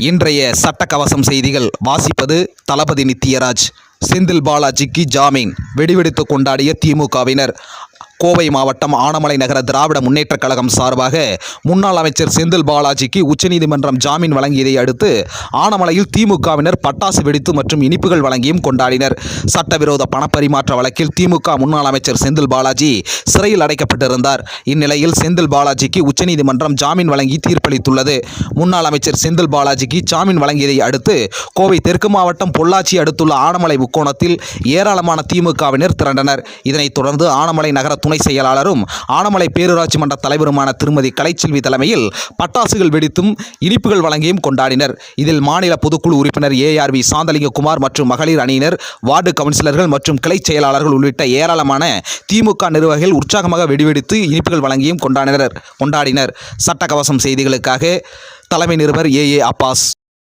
இன்றைய சட்டக்கவசம் செய்திகள். வாசிப்பது தளபதி நித்யராஜ். செந்தில் பாலாஜிக்கு ஜாமீன். வெடிவெடித்து கொண்டாடிய திமுகவினர். கோவை மாவட்டம் ஆனமலை நகர திராவிட முன்னேற்றக் கழகம் சார்பாக முன்னாள் அமைச்சர் செந்தில் பாலாஜிக்கு உச்சநீதிமன்றம் ஜாமீன் வழங்கியதை அடுத்து ஆனமலையில் திமுகவினர் பட்டாசு வெடித்து மற்றும் இனிப்புகள் வழங்கியும் கொண்டாடினர். சட்டவிரோத பணப்பரிமாற்ற வழக்கில் திமுக முன்னாள் அமைச்சர் செந்தில் பாலாஜி சிறையில் அடைக்கப்பட்டிருந்தார். இந்நிலையில் செந்தில் பாலாஜிக்கு உச்சநீதிமன்றம் ஜாமீன் வழங்கி தீர்ப்பளித்துள்ளது. முன்னாள் அமைச்சர் செந்தில் பாலாஜிக்கு ஜாமீன் வழங்கியதை அடுத்து கோவை தெற்கு மாவட்டம் பொள்ளாச்சி அடுத்துள்ள ஆனமலை முக்கோணத்தில் ஏராளமான திமுகவினர் திரண்டனர். இதனைத் தொடர்ந்து ஆனமலை நகர துணை செயலாளரும் ஆனமலை பேரூராட்சி மன்ற தலைவருமான திருமதி கலைச்செல்வி தலைமையில் பட்டாசுகள் வெடித்தும் இனிப்புகள் வழங்கியும் கொண்டாடினர். இதில் மாநில பொதுக்குழு உறுப்பினர் ஏஆர்வி சாந்தலிங்ககுமார் மற்றும் மகளிர் அணியினர் வார்டு கவுன்சிலர்கள் மற்றும் கிளை செயலாளர்கள் உள்ளிட்ட ஏராளமான திமுக நிர்வாகிகள் உற்சாகமாக வெடிவெடித்து இனிப்புகள் வழங்கியும் கொண்டாடினர். கொண்டாடினர். சட்டக்கவசம் செய்திகளுக்காக தலைமை நிருபர் ஏ ஏ அப்பாஸ்.